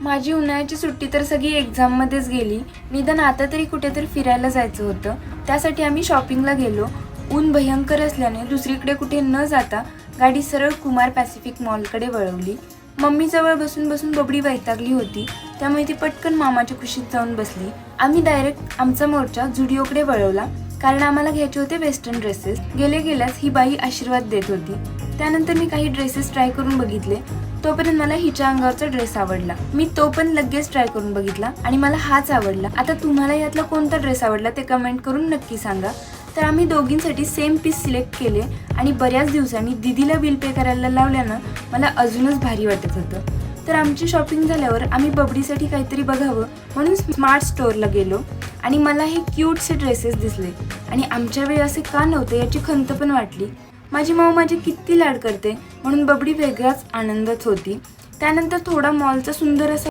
माझी उन्हाळ्याची सुट्टी तर सगळी एक्झाममध्येच गेली. निदान आता तरी कुठेतरी फिरायला जायचं होतं. त्यासाठी आम्ही शॉपिंगला गेलो. ऊन भयंकर असल्याने दुसरीकडे कुठे न जाता गाडी सरळ कुमार पॅसिफिक मॉलकडे वळवली. मम्मीजवळ बसून बसून बबडी वैतागली होती. त्यामुळे ती पटकन मामाच्या खुशीत जाऊन बसली. आम्ही डायरेक्ट आमचा मोर्चा झुडिओकडे वळवला. कारण आम्हाला घ्यायचे होते वेस्टर्न ड्रेसेस गेले गेल्यास ही बाई आशीर्वाद देत होती. त्यानंतर मी काही ड्रेसेस ट्राय करून बघितले. तोपर्यंत मला हिच्या अंगावरचा ड्रेस आवडला. मी तो पण लगेच ट्राय करून बघितला आणि मला हाच आवडला. आता तुम्हाला यातला कोणता ड्रेस आवडला ते कमेंट करून नक्की सांगा. तर आम्ही दोघींसाठी सेम पीस सिलेक्ट केले आणि बऱ्याच दिवसांनी दिदीला बिल पे करायला लावल्यानं मला अजूनच भारी वाटत होतं. तर आमची शॉपिंग झाल्यावर आम्ही बबडीसाठी काहीतरी बघावं म्हणून स्मार्ट स्टोअरला गेलो. आणि मला हे क्यूटचे ड्रेसेस दिसले. आणि आमच्या वेळी असे का नव्हते याची खंत पण वाटली. माझी माऊ माझी किती लाड करते म्हणून बबडी वेगळाच आनंदात होती. त्यानंतर थोडा मॉलचा सुंदर असा